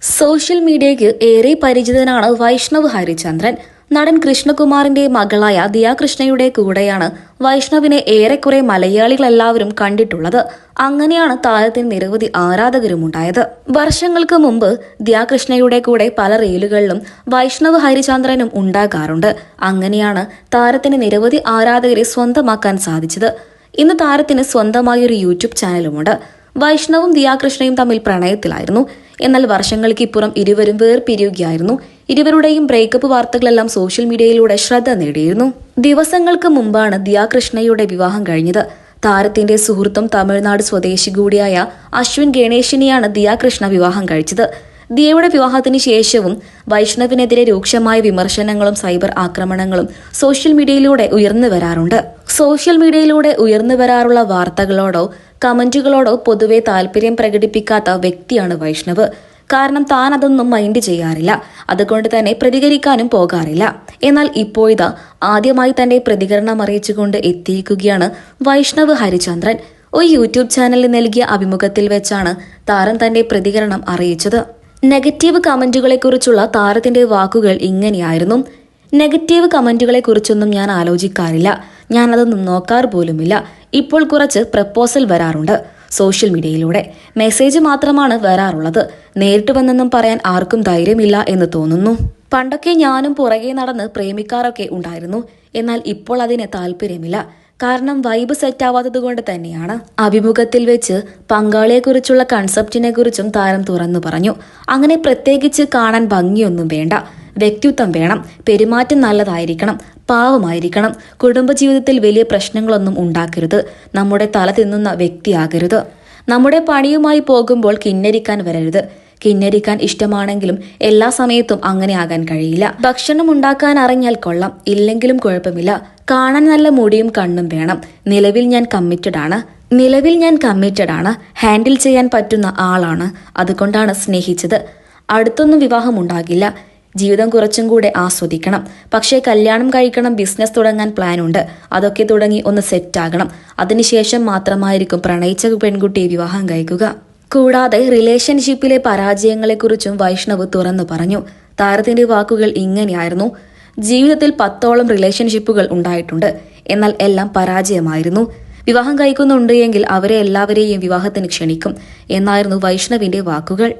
Social മീഡിയയ്ക്ക് ഏറെ പരിചിതനാണ് വൈഷ്ണവ് ഹരിചന്ദ്രൻ. നടൻ കൃഷ്ണകുമാറിന്റെ മകളായ ദിയാകൃഷ്ണയുടെ കൂടെയാണ് വൈഷ്ണവിനെ ഏറെക്കുറെ മലയാളികളെല്ലാവരും കണ്ടിട്ടുള്ളത്. അങ്ങനെയാണ് താരത്തിന് നിരവധി ആരാധകരുമുണ്ടായത്. വർഷങ്ങൾക്ക് മുമ്പ് ദിയാകൃഷ്ണയുടെ കൂടെ പല റീലുകളിലും വൈഷ്ണവ് ഹരിചന്ദ്രനും ഉണ്ടാകാറുണ്ട്. അങ്ങനെയാണ് താരത്തിന് നിരവധി ആരാധകരെ സ്വന്തമാക്കാൻ സാധിച്ചത്. ഇന്ന് താരത്തിന് സ്വന്തമായ ഒരു യൂട്യൂബ് ചാനലുമുണ്ട്. വൈഷ്ണവും ദിയാകൃഷ്ണയും തമ്മിൽ പ്രണയത്തിലായിരുന്നു. എന്നാൽ വർഷങ്ങൾക്കിപ്പുറം ഇരുവരും വേർപിരിയുകയായിരുന്നു. ഇരുവരുടെയും ബ്രേക്കപ്പ് വാർത്തകളെല്ലാം സോഷ്യൽ മീഡിയയിലൂടെ ശ്രദ്ധ നേടിയിരുന്നു. ദിവസങ്ങൾക്ക് മുമ്പാണ് ദിയാകൃഷ്ണയുടെ വിവാഹം കഴിഞ്ഞത്. താരത്തിന്റെ സുഹൃത്തും തമിഴ്നാട് സ്വദേശി കൂടിയായ അശ്വിൻ ഗണേശിനെയാണ് ദിയാകൃഷ്ണ വിവാഹം കഴിച്ചത്. ദിയയുടെ വിവാഹത്തിന് ശേഷവും വൈഷ്ണവിനെതിരെ രൂക്ഷമായ വിമർശനങ്ങളും സൈബർ ആക്രമണങ്ങളും സോഷ്യൽ മീഡിയയിലൂടെ ഉയർന്നു വരാറുണ്ട്. സോഷ്യൽ മീഡിയയിലൂടെ ഉയർന്നു വരാറുള്ള വാർത്തകളോടോ കമന്റുകളോടോ പൊതുവെ താല്പര്യം പ്രകടിപ്പിക്കാത്ത വ്യക്തിയാണ് വൈഷ്ണവ്. കാരണം താൻ അതൊന്നും മൈൻഡ് ചെയ്യാറില്ല. അതുകൊണ്ട് തന്നെ പ്രതികരിക്കാനും പോകാറില്ല. എന്നാൽ ഇപ്പോഴിതാ ആദ്യമായി തന്റെ പ്രതികരണം അറിയിച്ചുകൊണ്ട് എത്തിയിരിക്കുകയാണ് വൈഷ്ണവ് ഹരിചന്ദ്രൻ. ഒരു യൂട്യൂബ് ചാനലിൽ നൽകിയ അഭിമുഖത്തിൽ വെച്ചാണ് താരം തന്റെ പ്രതികരണം അറിയിച്ചത്. നെഗറ്റീവ് കമന്റുകളെക്കുറിച്ചുള്ള താരത്തിന്റെ വാക്കുകൾ ഇങ്ങനെയായിരുന്നു. നെഗറ്റീവ് കമന്റുകളെ കുറിച്ചൊന്നും ഞാൻ ആലോചിക്കാറില്ല. ഞാൻ അതൊന്നും നോക്കാറ് പോലുമില്ല. ഇപ്പോൾ കുറച്ച് പ്രപ്പോസൽ വരാറുണ്ട്. സോഷ്യൽ മീഡിയയിലൂടെ മെസ്സേജ് മാത്രമാണ് വരാറുള്ളത്. നേരിട്ട് വന്നെന്നും പറയാൻ ആർക്കും ധൈര്യമില്ല എന്ന് തോന്നുന്നു. പണ്ടൊക്കെ ഞാനും പുറകെ നടന്ന് പ്രേമിക്കാറൊക്കെ ഉണ്ടായിരുന്നു. എന്നാൽ ഇപ്പോൾ അതിന് താല്പര്യമില്ല. കാരണം വൈബ് സെറ്റ് ആവാത്തത് കൊണ്ട് തന്നെയാണ്. അഭിമുഖത്തിൽ വെച്ച് പങ്കാളിയെക്കുറിച്ചുള്ള കൺസെപ്റ്റിനെ കുറിച്ചും താരം തുറന്നു പറഞ്ഞു. അങ്ങനെ പ്രത്യേകിച്ച് കാണാൻ ഭംഗിയൊന്നും വേണ്ട. വ്യക്തിത്വം വേണം. പെരുമാറ്റം നല്ലതായിരിക്കണം. പാവമായിരിക്കണം. കുടുംബജീവിതത്തിൽ വലിയ പ്രശ്നങ്ങളൊന്നും ഉണ്ടാക്കരുത്. നമ്മുടെ തല തിന്നുന്ന വ്യക്തിയാകരുത്. നമ്മുടെ പണിയുമായി പോകുമ്പോൾ കിന്നരിക്കാൻ വരരുത്. കിന്നരിക്കാൻ ഇഷ്ടമാണെങ്കിലും എല്ലാ സമയത്തും അങ്ങനെ ആകാൻ കഴിയില്ല. ഭക്ഷണം ഉണ്ടാക്കാൻ അറിഞ്ഞാൽ കൊള്ളാം. ഇല്ലെങ്കിലും കുഴപ്പമില്ല. കാണാൻ നല്ല മുടിയും കണ്ണും വേണം. നിലവിൽ ഞാൻ കമ്മിറ്റഡ് ആണ്. നിലവിൽ ഞാൻ കമ്മിറ്റഡ് ആണ്. ഹാൻഡിൽ ചെയ്യാൻ പറ്റുന്ന ആളാണ്. അതുകൊണ്ടാണ് സ്നേഹിച്ചത്. അടുത്തൊന്നും വിവാഹം ഉണ്ടാകില്ല. ജീവിതം കുറച്ചും കൂടെ ആസ്വദിക്കണം. പക്ഷേ കല്യാണം കഴിക്കണം ബിസിനസ് തുടങ്ങാൻ പ്ലാൻ ഉണ്ട് അതൊക്കെ തുടങ്ങി ഒന്ന് സെറ്റ് ആകണം അതിനുശേഷം മാത്രമായിരിക്കും പ്രണയിച്ച പെൺകുട്ടിയെ വിവാഹം കഴിക്കുക. കൂടാതെ റിലേഷൻഷിപ്പിലെ പരാജയങ്ങളെക്കുറിച്ചും വൈഷ്ണവ് തുറന്നു പറഞ്ഞു. താരത്തിന്റെ വാക്കുകൾ ഇങ്ങനെയായിരുന്നു. ജീവിതത്തിൽ പത്തോളം റിലേഷൻഷിപ്പുകൾ ഉണ്ടായിട്ടുണ്ട്. എന്നാൽ എല്ലാം പരാജയമായിരുന്നു. വിവാഹം കഴിക്കുന്നുണ്ട് എങ്കിൽ അവരെ എല്ലാവരെയും വിവാഹത്തിന് ക്ഷണിക്കും. എന്നായിരുന്നു വൈഷ്ണവിന്റെ വാക്കുകൾ.